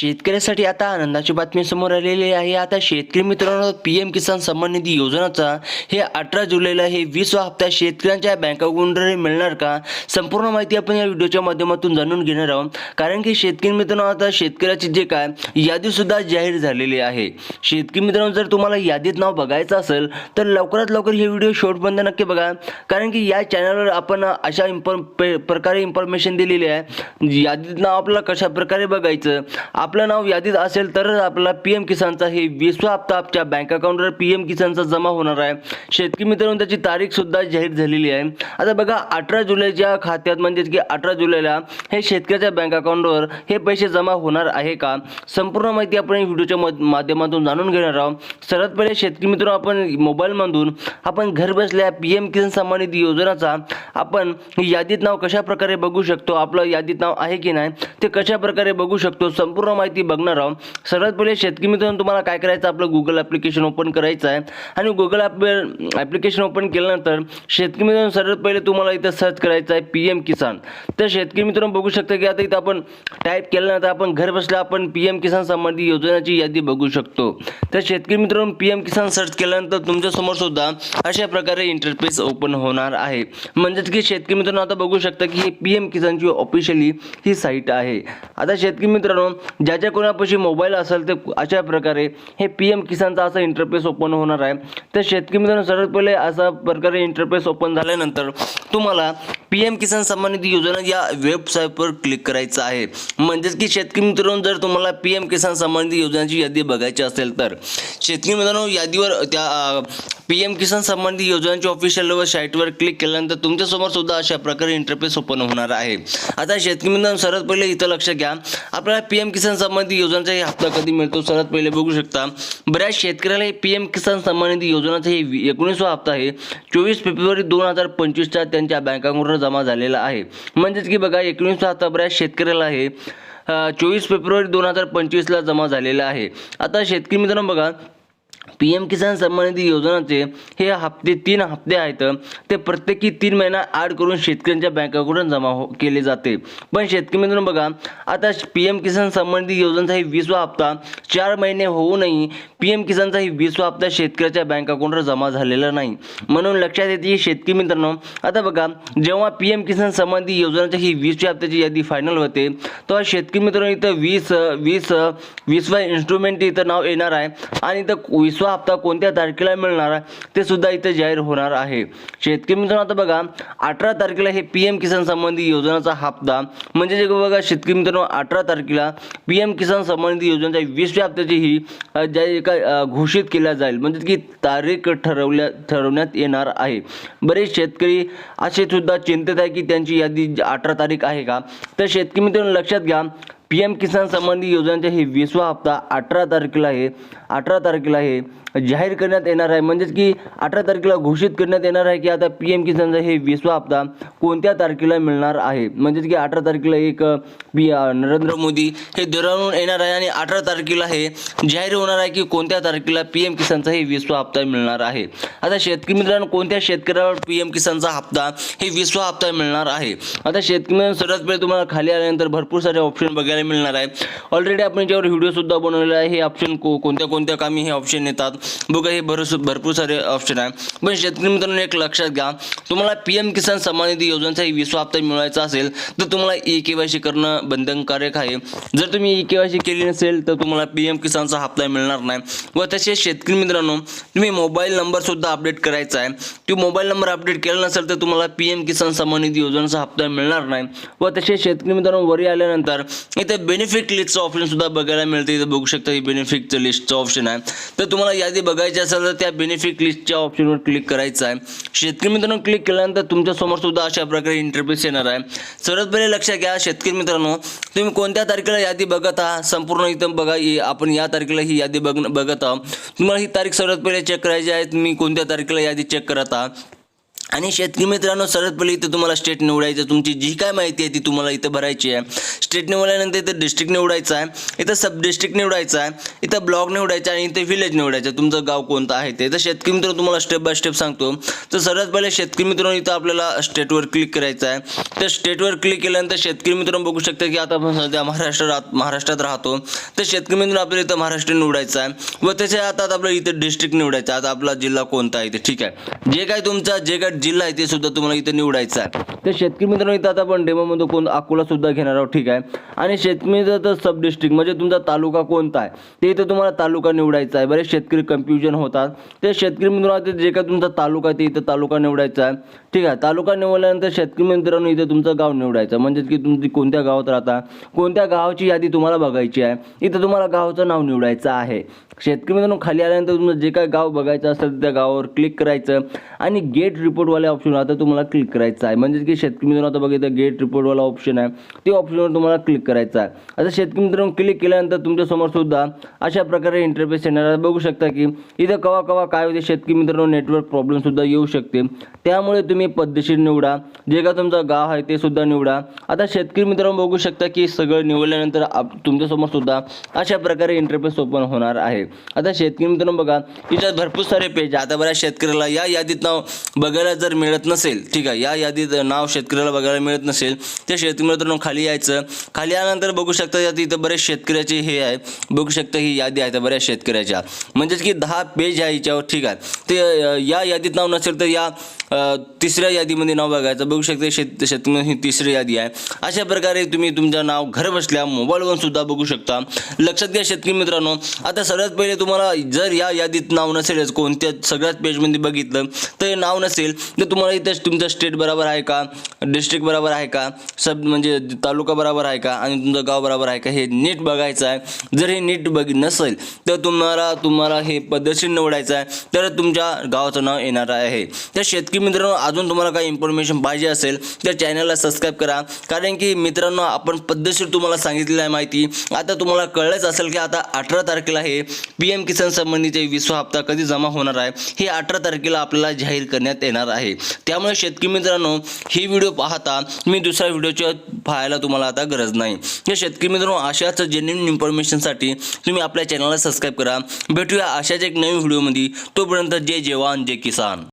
शेतकऱ्यासाठी आता आनंदाची बातमी समोर आलेली आहे. आता शेतकरी मित्रांनो पी एम किसान सन्मान निधी योजनाचा हे अठरा जुलैला हे वीसवा हप्ता शेतकऱ्यांच्या बँक अकाउंटवर मिळणार का? संपूर्ण माहिती आपण या व्हिडिओच्या माध्यमातून जाणून घेणार आहोत. कारण की शेतकरी मित्रांनो आता शेतकऱ्याची जे काय यादी सुद्धा जाहीर झालेली आहे. शेतकरी मित्रांनो जर तुम्हाला यादीत नाव बघायचं असेल तर लवकरात लवकर हे व्हिडिओ शेवटपर्यंत नक्की बघा. कारण की या चॅनलवर आपण अशा इन्फॉर्म पे- प्रकारे इन्फॉर्मेशन दिलेली आहे. यादीत नाव आपल्याला कशा प्रकारे बघायचं? आपलं नाव यादीत असेल तरच आपल्याला पी एम किसानचा हे वीसवा हप्ता आपल्या बँक अकाउंटवर पी एम किसानचा जमा होणार आहे. शेतकरी मित्रांनो त्याची तारीख सुद्धा जाहीर झालेली आहे. आता बघा अठरा जुलैच्या खात्यात म्हणजेच की अठरा जुलैला हे शेतकऱ्याच्या बँक अकाउंटवर हे पैसे जमा होणार आहे का? संपूर्ण माहिती आपण व्हिडिओच्या माध्यमातून जाणून घेणार आहोत. सर्वात पहिले शेतकरी मित्रांनो आपण मोबाईलमधून आपण घर बसल्या पी एम किसान सन्मान निधी योजनाचा आपण यादीत नाव कशा प्रकारे बघू शकतो? आपलं यादीत नाव आहे की नाही? ते कशा प्रकारे बघू शकतो? संपूर्ण माहिती बघणार आहोत. सर्वात पहिले शेतकरी मित्रांनो तुम्हाला काय करायचं आपलं गुगल ॲप्लिकेशन ओपन करायचं आहे. आणि गुगल ॲप ॲप्लिकेशन ओपन केल्यानंतर शेतकरी मित्रांनो सर्वात पहिले तुम्हाला इथं सर्च करायचं आहे पी एम किसान तर शेतकरी मित्रांनो बघू शकता की आता इथं आपण टाईप केल्यानंतर आपण घर बसल्या आपण पी एम किसान संबंधी योजनाची यादी बघू शकतो. तर शेतकरी मित्रांनो पी एम किसान सर्च केल्यानंतर तुमच्यासमोर सुद्धा अशा प्रकारे इंटरफेस ओपन होणार आहे. म्हणजेच की शेतकरी मित्रांनो आता बघू शकता की ही पी एम किसानची ऑफिशियली ही साईट आहे. आता शेतकरी मित्रांनो ज्याच्या कोणापाशी मोबाईल असेल ते अशा प्रकारे हे पी एम किसानचा असा इंटरफेस ओपन होणार आहे. तर शेतकरी मित्रांनो सर्वात पहिले असा प्रकारे इंटरफेस ओपन झाल्यानंतर तुम्हाला पी एम किसान सन्मान निधी योजना या वेबसाईटवर क्लिक करायचं आहे. म्हणजेच की शेतकरी मित्रांनो जर तुम्हाला पी एम किसान सन्मान निधी योजनेची यादी बघायची असेल तर. शेतकरी मित्रांनो यादीवर त्या पी एम किसान संबंधी योजनांच्या ऑफिशियल साईटवर क्लिक केल्यानंतर तुमच्यासमोर सुद्धा अशा प्रकारे इंटरफेस ओपन होणार आहे. आता शेतकरी मित्रांनो सर्वात पहिले इथं लक्ष घ्या. आपल्याला पी एम किसान संबंधी योजनांचाही हे हप्ता कधी मिळतो सर्वात पहिले बघू शकता. बऱ्याच शेतकऱ्याला हे पी एम किसान संबंधी योजनाचा हे एकोणीसवा हप्ता आहे. चोवीस फेब्रुवारी दोन हजार पंचवीसच्या त्यांच्या बँकांकडून जमा झालेला आहे. म्हणजेच की बघा एकोणीसवा हप्ता बऱ्याच शेतकऱ्याला आहे चोवीस फेब्रुवारी दोन हजार पंचवीसला जमा झालेला आहे. आता शेतकरी मित्रांनो बघा पी एम किसान सन्मान निधी योजनाचे हे हप्ते तीन हप्ते आहेत. ते प्रत्येकी तीन महिना ॲड करून शेतकऱ्यांच्या बँकाकडून जमा हो केले जाते. पण शेतकरी मित्रांनो बघा आता पी एम किसान सन्मान निधी योजनेचा हे वीसवा हप्ता चार महिने होऊनही पी एम किसानचा ही वीसवा हप्ता शेतकऱ्याच्या बँकाकडून जमा झालेला नाही. म्हणून लक्षात येते की शेतकरी मित्रांनो आता बघा जेव्हा पी एम किसान सन्मान निधी ही वीसच्या हप्त्याची यादी फायनल होते तेव्हा शेतकरी मित्रांनो इथं वीस वीस वीसवा इन्स्ट्रुमेंट इथं नाव येणार आहे. आणि इथं वीस वीसवा हप्ता कोणत्या तारखेला मिळणार आहे ते सुद्धा इथे जाहीर होणार आहे. शेतकरी मित्रांनो आता बघा अठरा तारखेला हे पी एम किसान संबंधी योजनेचा हप्ता म्हणजे जे बघा शेतकरी मित्रांनो अठरा तारखेला पी एम किसान संबंधी योजनेच्या वीसव्या हप्त्याची ही ज्या घोषित केल्या जाईल म्हणजे की तारीख ठरवल्या ठरवण्यात येणार आहे. बरेच शेतकरी असे सुद्धा चिंतित आहे की त्यांची यादी अठरा तारीख आहे का? तर शेतकरी मित्रांनो लक्षात घ्या पी एम किसान संबंधी योजनांचा हे वीसवा हप्ता अठरा तारखेला आहे. अठरा तारखेला हे जाहीर करण्यात येणार आहे. म्हणजेच की अठरा तारखेला घोषित करण्यात येणार आहे की आता पी एम किसानचा हे वीसवा हप्ता कोणत्या तारखेला मिळणार आहे? म्हणजेच की अठरा तारखेला एक पी नरेंद्र मोदी हे दुरावून येणार आहे आणि अठरा तारखेला हे जाहीर होणार आहे की कोणत्या तारखेला पी एम किसानचा हे वीसवा हप्ता मिळणार आहे? आता शेतकरी मित्रांनो कोणत्या शेतकऱ्यावर पी एम किसानचा हप्ता हे वीसवा हप्ता मिळणार आहे? आता शेतकरी मित्रांनो सर्वात पहिले तुम्हाला खाली आल्यानंतर भरपूर सारे ऑप्शन बघायला मिळणार आहे. ऑलरेडी आपण याच्यावर व्हिडिओसुद्धा बनवलेला आहे. हे ऑप्शन को कोणत्या कोणत्या कामी हे ऑप्शन येतात. बघा हे भरस भरपूर सारे ऑप्शन आहे. पण शेतकरी मित्रांनो एक लक्षात घ्या. तुम्हाला पी एम किसान सन्मान निधी योजनेचा विश्व हप्ता मिळवायचा असेल तर तुम्हाला ई के वाय सी करणं बंधनकारक आहे. जर तुम्ही ई के वाय सी केली नसेल तर तुम्हाला पी एम किसानचा हप्ता मिळणार नाही. व तसेच शेतकरी मित्रांनो तुम्ही मोबाईल नंबरसुद्धा अपडेट करायचा आहे. तो मोबाईल नंबर अपडेट केला नसेल तर तुम्हाला पी एम किसान सन्मान निधी योजनेचा हप्ता मिळणार नाही. व तसेच शेतकरी मित्रांनो वरी आल्यानंतर इथे बेनिफिट लिस्टचं ऑप्शनसुद्धा बघायला मिळते. इथे बघू शकता हे बेनिफिटचं लिस्टचं ऑप्शन आहे. तर तुम्हाला यादी बघायची असेल तर त्या बेनिफिट लिस्टच्या ऑप्शनवर क्लिक करायचं आहे. शेतकरी मित्रांनो क्लिक केल्यानंतर तुमच्यासमोर सुद्धा अशा प्रकारे इंटरफेस येणार आहे. सर्वात पहिले लक्षात घ्या शेतकरी मित्रांनो. तुम्ही कोणत्या तारखेला यादी बघत आहात? संपूर्ण इथं बघा आपण या तारखेला ही यादी बघ बघत आहोत. तुम्हाला ही तारीख सर्वात पहिले चेक करायची आहे. तुम्ही कोणत्या तारखेला यादी चेक करत आहात? आणि शेतकरी मित्रांनो सर्वात पहिले इथं तुम्हाला स्टेट निवडायचं तुमची जी काय माहिती आहे ती तुम्हाला इथं भरायची आहे. स्टेट निवडल्यानंतर इथं डिस्ट्रिक्ट निवडायचं आहे. इथं सब डिस्ट्रिक्ट निवडायचं आहे. इथं ब्लॉक निवडायचं आणि इथं विलेज निवडायचं आहे. तुमचं गाव कोणतं आहे ते. तर शेतकरी मित्र तुम्हाला स्टेप बाय स्टेप सांगतो. तर सर्वात पहिले शेतकरी मित्रांनो इथं आपल्याला स्टेटवर क्लिक करायचं आहे. तर स्टेटवर क्लिक केल्यानंतर शेतकरी मित्रांनो बघू शकता की आता आपण सध्या महाराष्ट्रात महाराष्ट्रात राहतो. तर शेतकरी मित्रांनो आपल्याला इथं महाराष्ट्र निवडायचं आहे. व त्याच्या आता आपल्याला इथं डिस्ट्रिक्ट निवडायचं आहे. आता आपला जिल्हा कोणता आहे ते ठीक आहे. जे काय तुमचा जे काय जिल्हा आहे ते सुद्धा तुम्हाला इथं निवडायचं आहे. तर शेतकरी मित्रांनो इथं आता आपण डेमोमध्ये कोण अकोला सुद्धा घेणार आहोत ठीक आहे. आणि शेतकरी तर सब डिस्ट्रिक्ट म्हणजे तुमचा तालुका कोणता आहे ते इथं तुम्हाला तालुका निवडायचा आहे. बरेच शेतकरी कन्फ्युजन होतात. ते शेतकरी मित्रांनो आता जे काय तुमचा तालुका आहे ते इथं तालुका निवडायचा आहे ठीक आहे. तालुका निवडल्यानंतर शेतकरी मित्रांनो इथं तुमचं गाव निवडायचं म्हणजेच की तुम्ही कोणत्या गावात राहता कोणत्या गावाची यादी तुम्हाला बघायची आहे इथं तुम्हाला गावाचं नाव निवडायचं आहे. शेतकरी मित्रांनो खाली आल्यानंतर तुमचं जे काय गाव बघायचं असेल त्या गावावर क्लिक करायचं आणि गेट रिपोर्ट रिपोर्टवाले ऑप्शन आता तुम्हाला क्लिक करायचं आहे. म्हणजेच की शेतकरी मित्रांनो आता बघितलं गेट रिपोर्टवाला ऑप्शन आहे. ते ऑप्शनवर तुम्हाला क्लिक करायचं आहे. आता शेतकरी मित्रांनो क्लिक केल्यानंतर तुमच्यासमोर सुद्धा अशा प्रकारे इंटरफेस येणार आहे. बघू शकता की इथं कवा कवा काय होते शेतकरी मित्रांनो नेटवर्क प्रॉब्लेम सुद्धा येऊ शकते. त्यामुळे तुम्ही पद्धतशीर निवडा. जे का तुमचं गाव आहे ते सुद्धा निवडा. आता शेतकरी मित्रांनो बघू शकता की सगळं निवडल्यानंतर आप तुमच्यासमोर सुद्धा अशा प्रकारे इंटरफेस ओपन होणार आहे. आता शेतकरी मित्रांनो बघा इथं भरपूर सारे पेज आहे. आता बऱ्याच शेतकऱ्याला या यादीत नाव बघायला जर मिळत नसेल ठीक आहे या यादीत नाव शेतकऱ्याला बघायला मिळत नसेल त्या शेतकरी मित्रांनो खाली यायचं. खाली आल्यानंतर बघू शकता यात इथं बरेच शेतकऱ्याचे हे आहे. बघू शकता ही यादी आहे त्या बऱ्याच शेतकऱ्याच्या. म्हणजेच की दहा पेज आहे याच्यावर ठीक आहे. ते या यादीत नाव नसेल तर या तिसऱ्या यादीमध्ये नाव बघायचं. बघू शकता शेत शेतकरी ही तिसरी यादी आहे. अशा प्रकारे तुम्ही तुमचं नाव घर बसल्या मोबाईलवर सुद्धा बघू शकता. लक्षात घ्या शेतकरी मित्रांनो आता सर्वात पहिले तुम्हाला जर या यादीत नाव नसेलच कोणत्या सगळ्याच पेजमध्ये बघितलं तर हे नाव नसेल तर तुम्हाला इथं तुमचं स्टेट बरोबर आहे का? डिस्ट्रिक्ट बरोबर आहे का? सब म्हणजे तालुका बरोबर आहे का? आणि तुमचं गाव बरोबर आहे का? हे नीट बघायचं आहे. जर हे नीट बघ नसेल तर तुम्हाला तुम्हाला हे पद्धतशीर निवडायचं आहे. तर तुमच्या गावाचं नाव येणार आहे. तर शेतकरी मित्रांनो अजून तुम्हाला काही इन्फॉर्मेशन पाहिजे असेल तर चॅनलला सबस्क्राईब करा. कारण की मित्रांनो आपण पद्धतशीर तुम्हाला सांगितलेलं आहे माहिती. आता तुम्हाला कळलंच असेल की आता अठरा तारखेला हे पी एम किसान संबंधीचे विश्व हप्ता कधी जमा होणार आहे? हे अठरा तारखेला आपल्याला जाहीर करण्यात येणार आहे. आहे. त्यामुळे शेतकरी मित्रांनो ही व्हिडिओ पाहता मी दुसऱ्या व्हिडिओच्या पाहायला तुम्हाला आता गरज नाही. या शेतकरी मित्रांनो अशाच जेन्युन इन्फॉर्मेशनसाठी तुम्ही आपल्या चॅनलला सबस्क्राईब करा. भेटूया अशाच एक नवीन व्हिडिओमध्ये. तोपर्यंत जय जवान जय किसान.